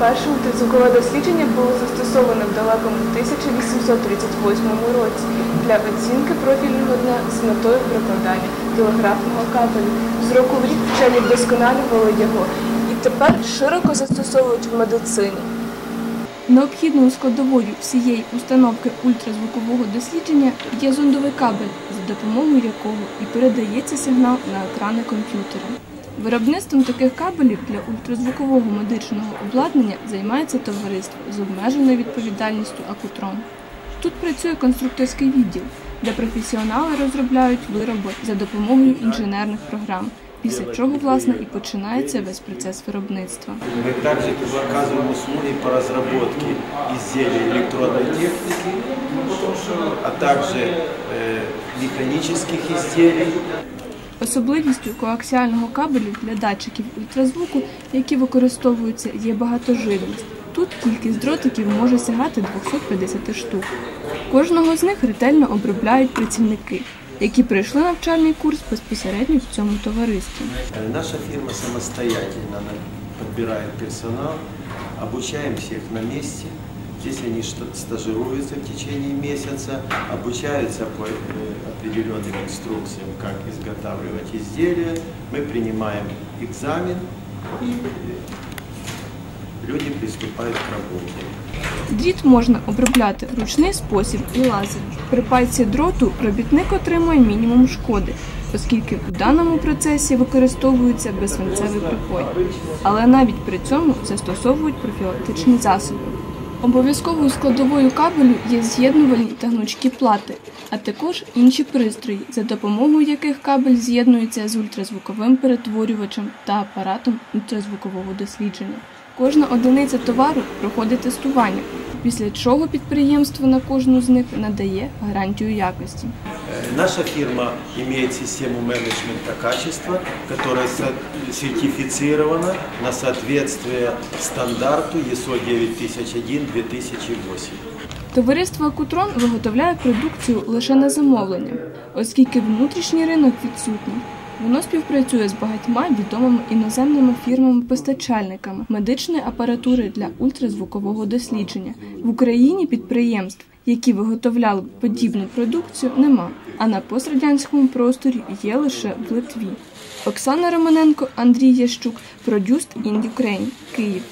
Перше ультразвукове дослідження було застосоване в далекому 1838 році для оцінки профільного дня з метою прокладання телеграфного кабелю. З року в рік вчені вдосконалювали його і тепер широко застосовують в медицині. Необхідною складовою всієї установки ультразвукового дослідження є зондовий кабель, за допомогою якого і передається сигнал на екрани комп'ютера. Виробництвом таких кабелів для ультразвукового медичного обладнання займається товариство з обмеженою відповідальністю Акутрон. Тут працює конструкторський відділ, де професіонали розробляють вироби за допомогою інженерних програм, після чого власне і починається весь процес виробництва. Мы также оказываем услуги по разработке изделий электронной техники, а также э, механических изделий. Особливістю коаксіального кабелю для датчиків ультразвуку, які використовуються, є багатожильність. Тут кількість дротиків може сягати 250 штук. Кожного з них ретельно обробляють працівники, які пройшли навчальний курс безпосередньо в цьому товаристві. Э, Наша фирма самостоятельно она подбирает персонал, обучаем всех на месте. Здесь они что- стажируются в течение месяца, обучаются по э, определенным инструкциям, как изготавливать изделия. Мы принимаем экзамен и э, люди приступают к работе. Дріт можна обробляти в ручний спосіб і лазер. При пальці дроту робітник отримує мінімум шкоди, оскільки у даному процесі використовується безсвинцевий припой. Але навіть при цьому застосовують профілактичні засоби. Обов'язковою складовою кабелю є з'єднувальні та гнучкі плати, а також інші пристрої, за допомогою яких кабель з'єднується з ультразвуковим перетворювачем та апаратом ультразвукового дослідження. Кожна одиниця товару проходить тестування, після чого підприємство на кожну з них надає гарантію якості. Э, Наша фирма имеет систему менеджмента качества, которая сертифицирована на соответствие стандарту ISO 9001-2008. Товариство Акутрон виготовляє продукцію лише на замовлення, оскільки внутрішній ринок відсутній. Воно співпрацює з багатьма відомими іноземними фірмами-постачальниками медичної апаратури для ультразвукового дослідження. В Україні підприємств, які виготовляли подібну продукцію, нема. А на пострадянському просторі є лише в Литві. Оксана Романенко, Андрій Ящук, in Ukraine, Київ.